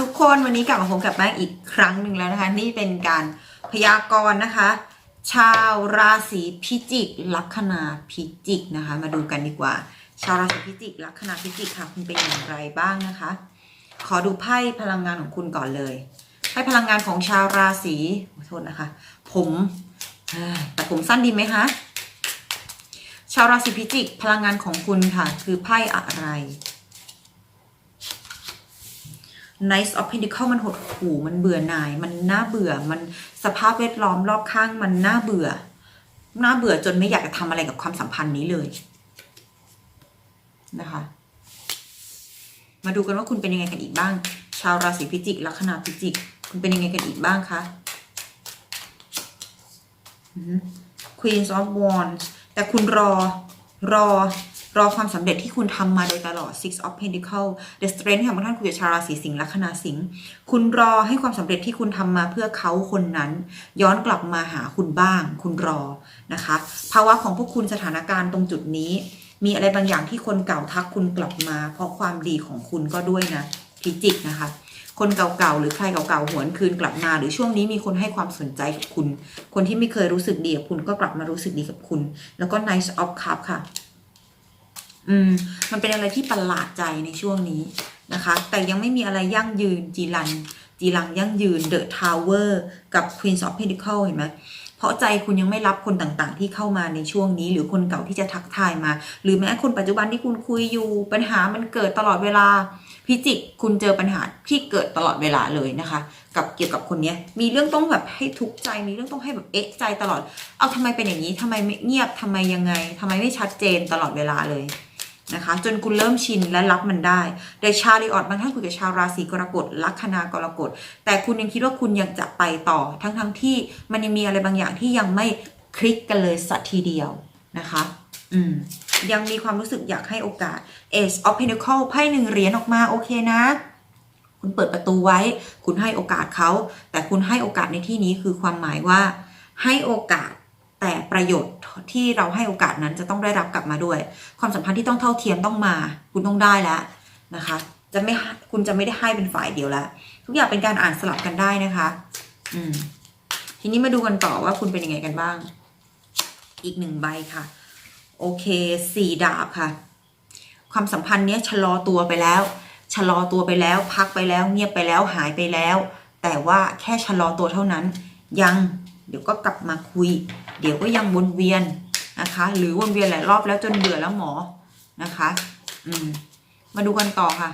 ทุกคนวันนี้กลับมาพบกับแป้งอีกครั้งหนึ่งแล้วนะคะ นี่เป็นการพยากรณ์นะคะ ชาวราศีพิจิกลัคนาพิจิกนะคะ มาดูกันดีกว่า ชาวราศีพิจิกลัคนาพิจิกค่ะคุณเป็นอย่างไรบ้างนะคะ ขอดูไพ่พลังงานของคุณก่อนเลยไพ่พลังงานของชาวราศีขอโทษนะคะ ผมแต่ผมสั้นดีไหมคะชาวราศีพิจิกพลังงานของคุณค่ะ คือไพ่อะไร Nice of Pentacle มันหดหู่มันเบื่อหน่าย มันน่าเบื่อ มันสภาพแวดล้อมรอบข้างมันน่าเบื่อ น่าเบื่อจนไม่อยากจะทำอะไรกับความสัมพันธ์นี้เลยนะคะ มาดูกันว่าคุณเป็นยังไงกันอีกบ้าง ชาวราศีพิจิกลัคนาพิจิก คุณเป็นยังไงกันอีกบ้างคะฮึ Queens of Wands แต่คุณรอรอ รอความสำเร็จที่คุณทำมาโดยตลอด Six of Pentacles The Strength ค่ะบางท่านคุยกับชาวราศีสิงห์ลัคนาสิงห์คุณรอให้ความสำเร็จที่คุณทำมาเพื่อเขาคนนั้น ย้อนกลับมาหาคุณบ้าง คุณรอนะคะ ภาวะของพวกคุณสถานการณ์ตรงจุดนี้ มีอะไรบางอย่างที่คนเก่าทักคุณกลับมา เพราะความดีของคุณก็ด้วยนะพิจิกนะคะคนเก่าๆ หรือใครเก่าๆ หวนคืนกลับมา หรือช่วงนี้มีคนให้ความสนใจกับคุณ คนที่ไม่เคยรู้สึกดีกับคุณก็กลับมารู้สึกดีกับคุณ แล้วก็ Nice of Cup ค่ะ อืมมันเป็นอะไรที่ประหลาดใจในช่วงนี้นะคะ แต่ยังไม่มีอะไรยั่งยืนจีรันจีรังยั่งยืน The Tower กับ Queen of Pentacles เห็นไหมเพราะใจคุณยังไม่รับคนต่างๆ ที่เข้ามาในช่วงนี้ หรือคนเก่าที่จะทักทายมา หรือแม้คนปัจจุบันที่คุณคุยอยู่ปัญหามันเกิดตลอดเวลาพิจิกคุณเจอปัญหาที่เกิดตลอดเวลาเลยนะคะ กับเกี่ยวกับคนนี้มีเรื่องต้องแบบให้ทุกข์ใจมีเรื่องต้องให้แบบเอ๊ะใจตลอด เอาทำไมเป็นอย่างนี้ทำไมไม่เงียบทำไมยังไงทำไมไม่ชัดเจนตลอดเวลาเลย นะคะ จนคุณเริ่มชินและรับมันได้แต่ชาลีออดบางท่านคุยกับชาวราศีกรกฎลัคนากรกฎ แต่คุณยังคิดว่าคุณยังจะไปต่อ ทั้งๆทที่มันยังมีอะไรบางอย่างที่ยังไม่คลิกกันเลยสักทีเดียวนะคะ อืมยังมีความรู้สึกอยากให้โอกาส Ace of Pentacle ไพ่หนึ่งเหรียญออกมาโอเคนะ คุณเปิดประตูไว้ คุณให้โอกาสเขา แต่คุณให้โอกาสในที่นี้คือความหมายว่า ให้โอกาส แต่ประโยชน์ที่เราให้โอกาสนั้นจะต้องได้รับกลับมาด้วย ความสัมพันธ์ที่ต้องเท่าเทียมต้องมา คุณต้องได้แล้วนะคะ จะไม่คุณจะไม่ได้ให้เป็นฝ่ายเดียวแล้วทุกอย่างเป็นการอ่านสลับกันได้นะคะ อืม ทีนี้มาดูกันต่อว่าคุณเป็นยังไงกันบ้าง อีกหนึ่งใบค่ะ โอเคสี่ดาบค่ะ ความสัมพันธ์เนี้ยชะลอตัวไปแล้ว ชะลอตัวไปแล้ว พักไปแล้ว เงียบไปแล้วหายไปแล้ว แต่ว่าแค่ชะลอตัวเท่านั้น ยัง เดี๋ยวก็กลับมาคุย เดี๋ยวก็ยังวนเวียนนะคะ หรือวนเวียนหลายรอบแล้วจนเบื่อแล้วหมอนะคะ อืม มาดูกันต่อค่ะ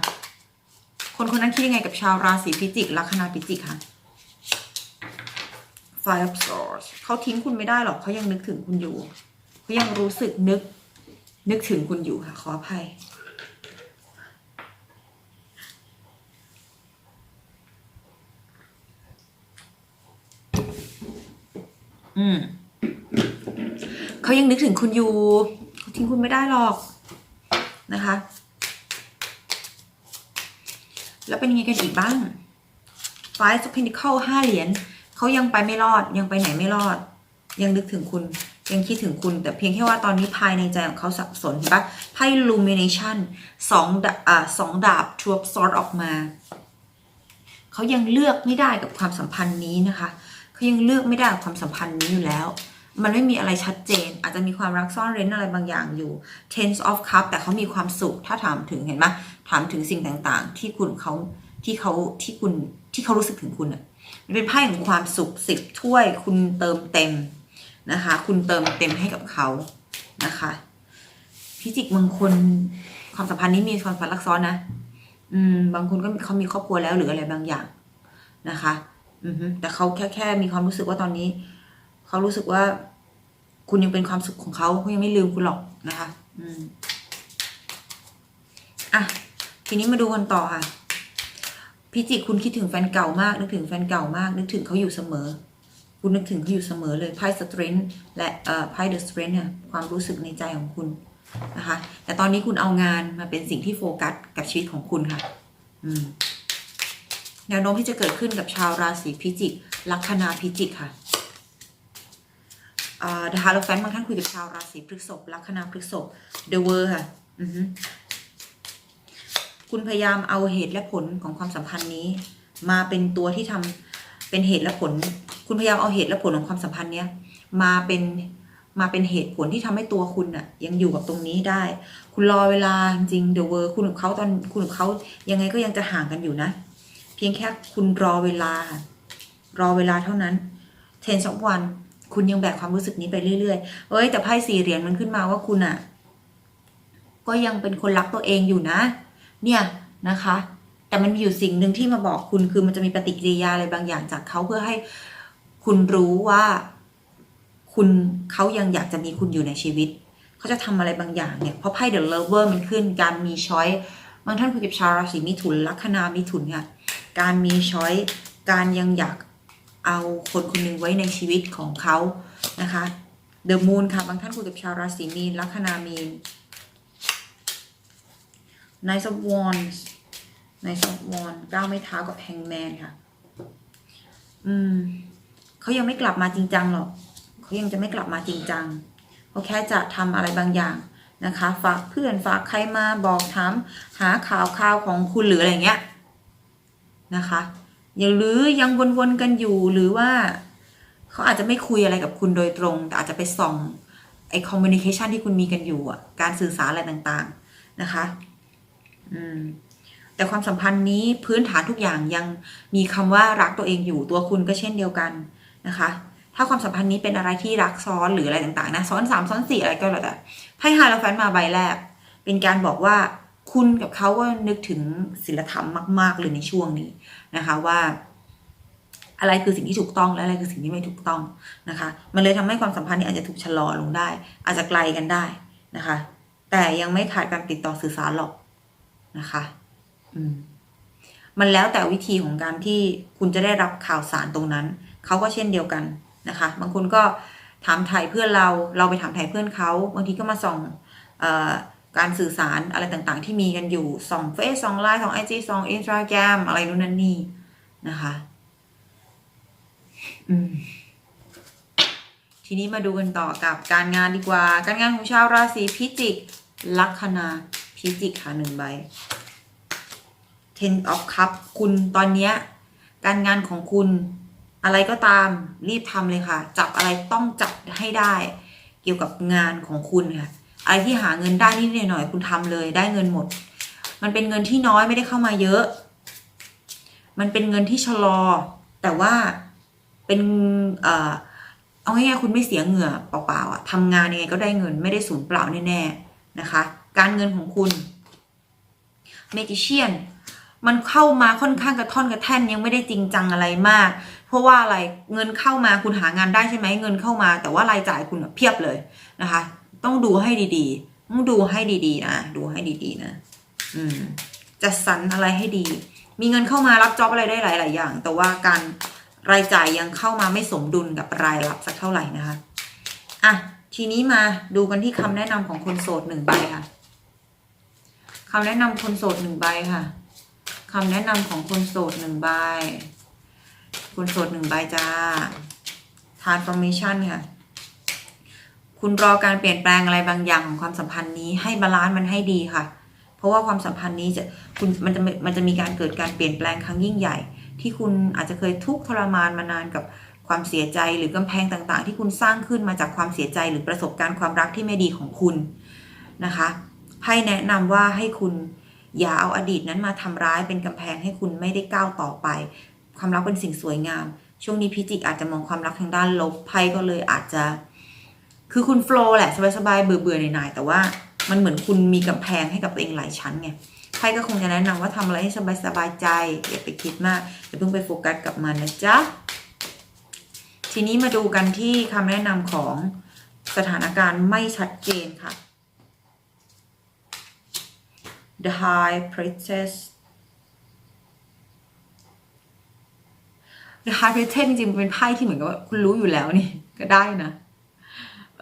คนคนนั้นคิดยังไงกับชาวราศีพิจิกลัคนาพิจิกค่ะ Five of Swords เขาทิ้งคุณไม่ได้หรอกเขายังนึกถึงคุณอยู่เขายังรู้สึกนึกนึกถึงคุณอยู่ค่ะ ขออภัย อืมเขายังนึกถึงคุณอยู่เขาทิ้งคุณไม่ได้หรอกนะคะ แล้วเป็นยังไงกันอีกบ้าง Five of Pentacles ห้าเหรียญเขายังไปไม่รอดยังไปไหนไม่รอด ยังนึกถึงคุณยังคิดถึงคุณ แต่เพียงแค่ว่าตอนนี้ภายในใจของเขาสับสนเห็นปะไพ่ Illumination สองดาอ่าสองดาบทวบซอร์ออกมา เขายังเลือกไม่ได้กับความสัมพันธ์นี้นะคะ เขายังเลือกไม่ได้กับความสัมพันธ์นี้อยู่แล้ว มันไม่มีอะไรชัดเจน อาจจะมีความรักซ่อนเร้นอะไรบางอย่างอยู่ Ten of Cup แต่เขามีความสุข ถ้าถามถึงเห็นไหมถามถึงสิ่งต่างๆ ที่คุณเขาที่เขาที่คุณที่เขารู้สึกถึงคุณอะมันเป็นไพ่ของความสุขสิบถ้วย คุณเติมเต็มนะคะ คุณเติมเต็มให้กับเขานะคะพิจิกบางคนความสัมพันธ์นี้มีความฝันรักซ้อนนะ อืม บางคนก็เขามีครอบครัวแล้วหรืออะไรบางอย่างนะคะ อือฮึแต่เขาแค่แค่มีความรู้สึกว่าตอนนี้ เขารู้สึกว่า คุณยังเป็นความสุขของเขาเขายังไม่ลืมคุณหรอกนะคะ อืมอะทีนี้มาดูกันต่อค่ะพิจิกคุณคิดถึงแฟนเก่ามาก นึกถึงแฟนเก่ามาก นึกถึงเขาอยู่เสมอ คุณนึกถึงเขาอยู่เสมอเลยไพ่สตร n นและเอ่อไพ่เดอะสตร n นเนี่ยความรู้สึกในใจของคุณนะคะ แต่ตอนนี้คุณเอางานมาเป็นสิ่งที่โฟกัสกับชีวิตของคุณค่ะ อืม แนวโน้มที่จะเกิดขึ้นกับชาวราศีพิจิก ลัคนาพิจิกค่ะอ่า The Hierophant บางท่านคุยกับชาวราศีพฤษภลัคนาพฤษภ The World ค่ะคุณพยายามเอาเหตุและผลของความสัมพันธ์นี้ มาเป็นตัวที่ทำเป็นเหตุและผล คุณพยายามเอาเหตุและผลของความสัมพันธ์เนี้ยมาเป็นมาเป็นเหตุผลที่ทำให้ตัวคุณอะยังอยู่กับตรงนี้ได้ คุณรอเวลาจริงเดอะเวอร์คุณกับเขาตอนคุณกับเขายังไงก็ยังจะห่างกันอยู่นะ เพียงแค่คุณรอเวลา รอเวลาเท่านั้นเทนสองวันคุณยังแบกความรู้สึกนี้ไปเรื่อยๆเอ้ย แต่ไพ่สี่เหรียญมันขึ้นมาว่าคุณอะก็ยังเป็นคนรักตัวเองอยู่นะ เนี่ยนะคะ แต่มันมีอยู่สิ่งหนึ่งที่มาบอกคุณคือมันจะมีปฏิกิริยาอะไรบางอย่างจากเขาเพื่อให้คุณรู้ว่า คุณเขายังอยากจะมีคุณอยู่ในชีวิต เขาจะทำอะไรบางอย่างเนี่ย เพราะไพ่เดอะเลเวอร์มันขึ้นการมีช้อยบางท่านคุยกับชาวราศีมิถุนลัคนามิถุนค่ะ การมีช้อยการยังอยากเอาคนคนหนึ่งไว้ในชีวิตของเขานะคะ The Moon ค่ะบางท่านคุยกับชาวราศีมีนลัคนามีน Knight of Wands Knight of Wands ก้าวไม่เท้ากับ Hangman ค่ะ อืมเขายังไม่กลับมาจริงจังหรอกเขายังจะไม่กลับมาจริงจังเขาแค่จะทำอะไรบางอย่างนะคะ ฝากเพื่อนฝากใครมาบอกถามหาข่าวข่าวของคุณหรืออะไรเงี้ย นะคะยังหรือยังวนๆกันอยู่หรือว่าเขาอาจจะไม่คุยอะไรกับคุณโดยตรง แต่อาจจะไปส่องไอคอมมิวนิเคชันที่คุณมีกันอยู่อะการสื่อสารอะไรต่างๆนะคะอืมแต่ความสัมพันธ์นี้พื้นฐานทุกอย่างยังมีคำว่ารักตัวเองอยู่ตัวคุณก็เช่นเดียวกันนะคะ ถ้าความสัมพันธ์นี้เป็นอะไรที่รักซ้อนหรืออะไรต่างๆนะซ้อนสามซ้อนสี่อะไรก็แล้วแต่ไพ่ฮาโลแฟนมาใบแรก เป็นการบอกว่า คุณกับเขาก็นึกถึงศีลธรรมมาก ๆ เลยในช่วงนี้นะคะว่า อะไรคือสิ่งที่ถูกต้องและอะไรคือสิ่งที่ไม่ถูกต้องนะคะ มันเลยทำให้ความสัมพันธ์นี้อาจจะถูกชะลอลงได้ อาจจะไกลกันได้นะคะ แต่ยังไม่ขาดการติดต่อสื่อสารหรอกนะคะ อืมมันแล้วแต่วิธีของการที่คุณจะได้รับข่าวสารตรงนั้น เขาก็เช่นเดียวกันนะคะ บางคนก็ถามถ่ายเพื่อนเรา เราไปถามถ่ายเพื่อนเขา บางทีก็มาส่องเออ การสื่อสารอะไรต่างๆ ที่มีกันอยู่สองเฟซสองไลน์สองไอจีสองอินสตาแกรมอะไรนู่นนั่นนี่นะคะอืมทีนี้มาดูกันต่อกับการงานดีกว่า การงานของชาวราศีพิจิก ลัคนาพิจิกค่ะหนึ่งใบ Ten of Cup คุณตอนนี้การงานของคุณอะไรก็ตามรีบทำเลยค่ะ จับอะไรต้องจับให้ได้ เกี่ยวกับงานของคุณค่ะ ไรที่หาเงินได้นิดหน่อยๆคุณทำเลย ได้เงินหมด มันเป็นเงินที่น้อยไม่ได้เข้ามาเยอะ มันเป็นเงินที่ชะลอ แต่ว่าเป็นเอ่อเอาง่ายๆคุณไม่เสียเหงื่อเปล่าๆอะทำงานยังไงก็ได้เงินไม่ได้สูญเปล่าแน่ๆนะคะ การเงินของคุณ Magician มันเข้ามาค่อนข้างกระท่อนกระแท่นยังไม่ได้จริงจังอะไรมาก เพราะว่าอะไรเงินเข้ามาคุณหางานได้ใช่ไหมเงินเข้ามา แต่ว่ารายจ่ายคุณเพียบเลยนะคะ ต้องดูให้ดีๆ ต้องดูให้ดีๆนะดูให้ดีๆนะ อืมจัดสรรอะไรให้ดี มีเงินเข้ามารับจ็อบอะไรได้หลาย ๆ อย่าง แต่ว่าการรายจ่ายยังเข้ามาไม่สมดุลกับรายรับสักเท่าไหร่นะคะอะทีนี้มาดูกันที่คำแนะนำของคนโสดหนึ่งใบค่ะคำแนะนำคนโสดหนึ่งใบค่ะคำแนะนำของคนโสดหนึ่งใบคนโสดหนึ่งใบจ้า transformation ค่ะ คุณรอการเปลี่ยนแปลงอะไรบางอย่างของความสัมพันธ์นี้ให้บาลานซ์มันให้ดีค่ะ เพราะว่าความสัมพันธ์นี้จะคุณมันจะมันจะมีการเกิดการเปลี่ยนแปลงครั้งยิ่งใหญ่ ที่คุณอาจจะเคยทุกข์ทรมานมานานกับความเสียใจหรือกำแพงต่างๆ ที่คุณสร้างขึ้นมาจากความเสียใจหรือประสบการณ์ความรักที่ไม่ดีของคุณนะคะไพ่แนะนำว่าให้คุณอย่าเอาอดีตนั้นมาทำร้ายเป็นกำแพงให้คุณไม่ได้ก้าวต่อไป ความรักเป็นสิ่งสวยงาม ช่วงนี้พิจิกอาจจะมองความรักทางด้านลบไพ่ก็เลยอาจจะ คือคุณโฟล์แหละสบายๆเบื่อๆหน่ายๆแต่ว่ามันเหมือนคุณมีกำแพงให้กับตัวเองหลายชั้นไงไพ่ก็คงจะแนะนำว่าทำอะไรให้สบายๆใจอย่าไปคิดมากอย่าเพิ่งไปโฟกัสกับมันนะจ๊ะทีนี้มาดูกันที่คำแนะนำของสถานการณ์ไม่ชัดเจนค่ะ The High Priestess The High Priestess จริงๆเป็นไพ่ที่เหมือนกับว่าคุณรู้อยู่แล้วนี่ก็ได้นะ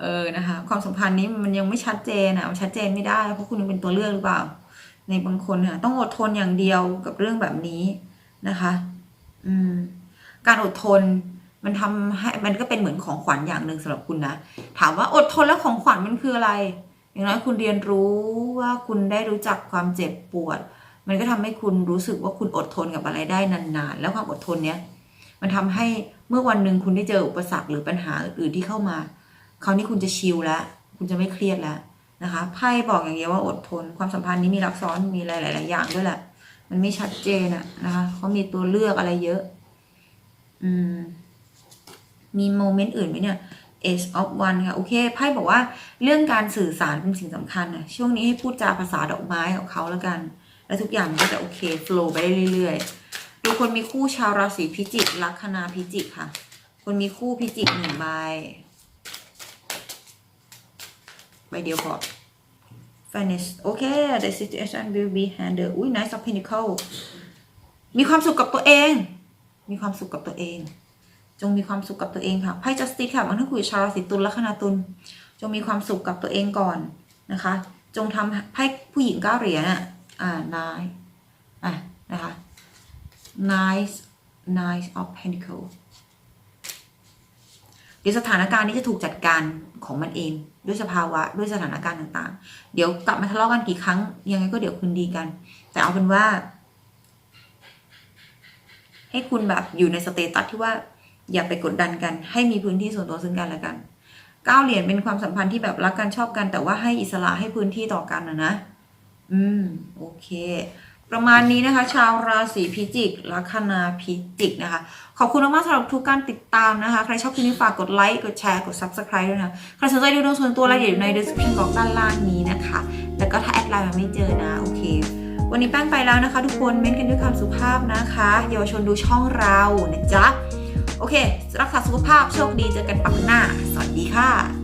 เออนะคะความสัมพันธ์นี้มันยังไม่ชัดเจนอะมันชัดเจนไม่ได้ เพราะคุณยังเป็นตัวเลือกหรือเปล่า ในบางคนค่ะต้องอดทนอย่างเดียวกับเรื่องแบบนี้นะคะ อืม การอดทนมันทำให้มันก็เป็นเหมือนของขวัญอย่างหนึ่งสำหรับคุณนะถามว่าอดทนแล้วของขวัญมันคืออะไร อย่างน้อยคุณเรียนรู้ว่าคุณได้รู้จักความเจ็บปวด มันก็ทำให้คุณรู้สึกว่าคุณอดทนกับอะไรได้นานๆ แล้วความอดทนเนี้ยมันทำให้เมื่อวันหนึ่งคุณได้เจออุปสรรคหรือปัญหาอื่นๆที่เข้ามา คราวนี้คุณจะชิลแล้วคุณจะไม่เครียดแล้วนะคะไพ่บอกอย่างเดียวว่าอดทน ความสัมพันธ์นี้มีรักซ้อนมีหลาย ๆ อย่างด้วยแหละ มันไม่ชัดเจนอะนะคะเขามีตัวเลือกอะไรเยอะ อืม มีโมเมนต์อื่นไหมเนี่ย Ace of One ค่ะ โอเคไพ่บอกว่าเรื่องการสื่อสารเป็นสิ่งสำคัญนะช่วงนี้ให้พูดจาภาษาดอกไม้ของเขาแล้วกัน แล้วทุกอย่างมันก็จะโอเคโฟล์ไปได้เรื่อยๆดูคนมีคู่ชาวราศีพิจิกลัคนาพิจิกค่ะ คนมีคู่พิจิกหนึ่งใบ ใบเดียวพอ Finish โอเค the situation will be handled อุ้ย nice of pentacle มีความสุขกับตัวเอง มีความสุขกับตัวเอง จงมีความสุขกับตัวเองค่ะไพ่ justice ค่ะบางท่านคุยชาวราศีตุลลัคนาตุลจงมีความสุขกับตัวเองก่อนนะคะ จงทำไพ่ผู้หญิงเก้าเหรียญอะอ่า nine อะนะคะ nice nice of pentacle เดี๋ยวสถานการณ์นี้จะถูกจัดการของมันเอง ด้วยสภาวะด้วยสถานการณ์ต่างๆ เดี๋ยวกลับมาทะเลาะกันกี่ครั้ง ยังไงก็เดี๋ยวคืนดีกัน แต่เอาเป็นว่า ให้คุณแบบอยู่ในสเตตัสที่ว่าอย่าไปกดดันกัน ให้มีพื้นที่ส่วนตัวซึ่งกันและกันก้าเหรียญเป็นความสัมพันธ์ที่แบบรักกันชอบกัน แต่ว่าให้อิสระให้พื้นที่ต่อกันนะนะ อืม โอเค ประมาณนี้นะคะ ชาวราศีพิจิก ลัคนาพิจิกนะคะ ขอบคุณมากๆสำหรับทุกการติดตามนะคะ ใครชอบคลิปนี้ฝากกดไลค์กดแชร์กด subscribe ด้วยนะใครสนใจดูดวงส่วนตัวรายละเอียดอยู่ใน description box ด้านล่างนี้นะคะ แล้วก็ถ้าแอดไลน์มาไม่เจอนะ โอเค วันนี้แป้งไปแล้วนะคะ ทุกคนเม้นกันด้วยคำสุภาพนะคะเยาวชนดูช่องเรานะจ๊ะโอเค รักษาสุขภาพโชคดีเจอกันปักหน้า สวัสดีค่ะ